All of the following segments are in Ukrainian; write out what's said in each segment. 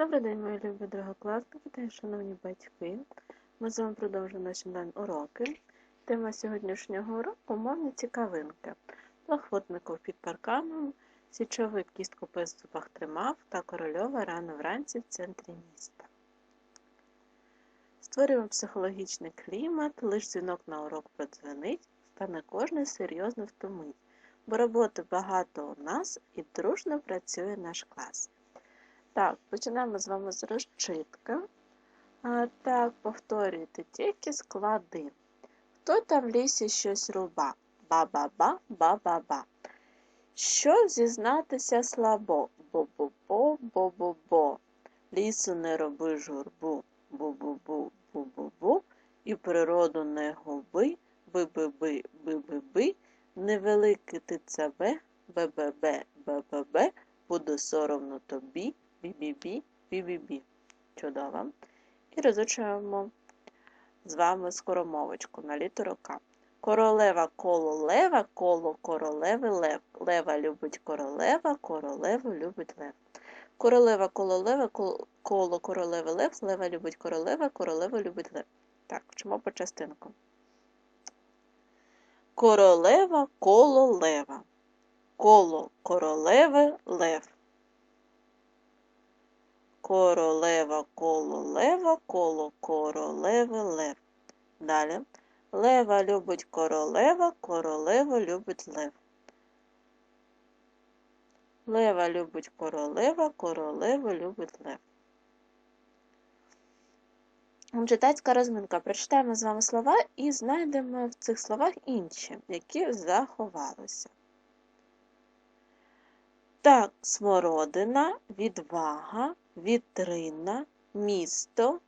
Добрий день, мої любі другокласники та шановні батьки. Ми з вами продовжуємо наші онлайн уроки. Тема сьогоднішнього уроку мовні цікавинки. Плохотников під парканом, січовик кістку пес зубах тримав та корольова рано вранці в центрі міста. Створюємо психологічний клімат, лиш дзвінок на урок продзвонить, стане кожний серйозно втомить, бо роботи багато у нас і дружно працює наш клас. Так, починаємо з вами з розчитки. Так, повторюйте тільки склади. Хто там в лісі щось руба? Ба-ба-ба, ба-ба-ба. Що зізнатися слабо? Бо-бо-бо, бо-бо-бо. Лісу не роби журбу. Бу-бу-бу, бу-бу-бу. І природу не губи. Би-би-би, би-би-би. Невеликий ти цабе, бе-бе-бе, бе-бе-бе. Буде соромно тобі. Бі-бі-бі, бі-бі-бі. Чудово. І розучуємо з вами скоромовочку на літеру К. Королева коло лева, коло королеви лев. Лева любить королева, королеву любить лев. Королева коло лева, коло королеви лев, лева любить королева, королеву любить лев. Так, вчимо по частинку. Королева коло лева. Коло королеви лев. Королева коло лева, коло королеви лев. Далі. Лева любить королева, королеву любить лев. Лева любить королева, королеву любить лев. Читацька розминка. Прочитаємо з вами слова і знайдемо в цих словах інші, які заховалися. Так, смородина, відвага, вітрина, місто,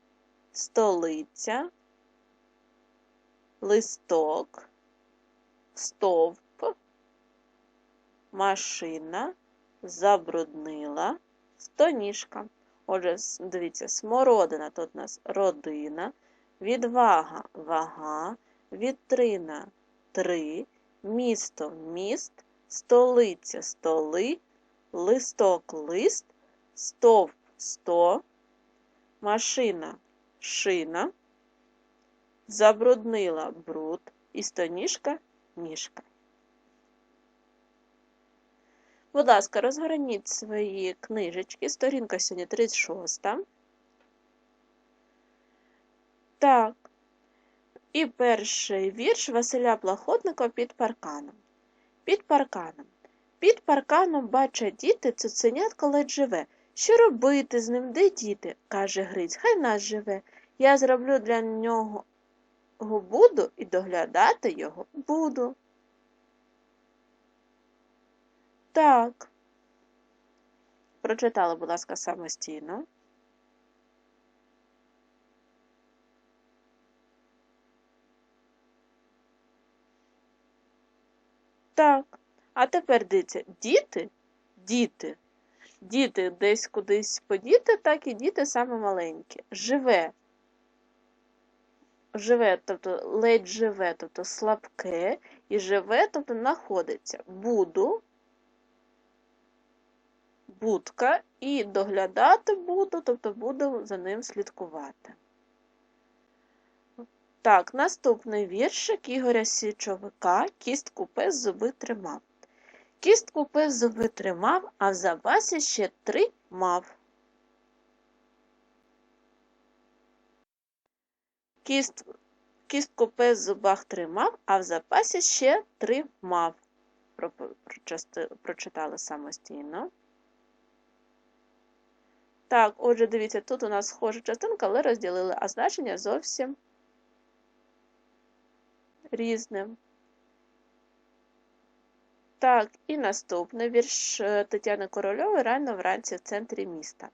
столиця, листок, стовп, машина, забруднила, стоніжка. Отже, дивіться, смородина тут у нас родина, відвага вага, вітрина три, місто міст, столиця столи, листок лист, стовп сто, машина шина, забруднила бруд і стоніжка ніжка. Будь ласка, розгорніть свої книжечки, сторінка сьогодні 36. Так. І перший вірш Василя Плахотника під парканом. Під парканом. Під парканом бачать діти, цуценятко ледь живе. Що робити з ним, де діти? каже Гриць, хай нас живе. Я зроблю для нього буду і доглядати його буду. Так. Прочитала, будь ласка, самостійно. Так. А тепер дивіться, діти, діти, діти десь кудись подіти, так і діти саме маленькі. Живе. Живе, тобто ледь живе, тобто слабке, і живе, тобто знаходиться. Буду, будка, і доглядати буду, тобто буду за ним слідкувати. Так, наступний віршик Ігоря Січовика кістку пес зуби тримав. Кістку пес зуби тримав, а в запасі ще три мав. Кіст... Кістку пес в зубах тримав, а в запасі ще три мав. Прочитали самостійно. Так, отже, дивіться, тут у нас схожа частинка, але розділили, а значення зовсім різним. Так, і наступний вірш е, Тетяни Корольової рано вранці в центрі міста.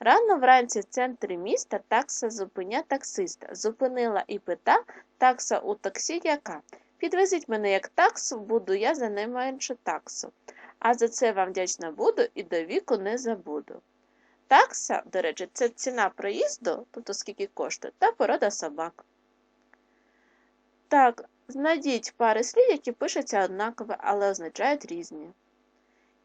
Рано вранці в центрі міста такса зупиня таксиста. Зупинила і пита такса у таксі яка. Підвезіть мене як таксу, буду я за найменшу таксу. А за це вам вдячна буду і до віку не забуду. Такса, до речі, це ціна проїзду, тобто скільки коштує, та порода собак. Так, знайдіть пари слів, які пишуться однаково, але означають різні.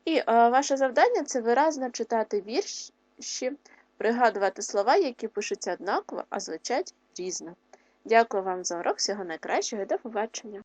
І е, ваше завдання це виразно читати вірші пригадувати слова, які пишуться однаково, а звучать різно. Дякую вам за урок. Всього найкращого і до побачення!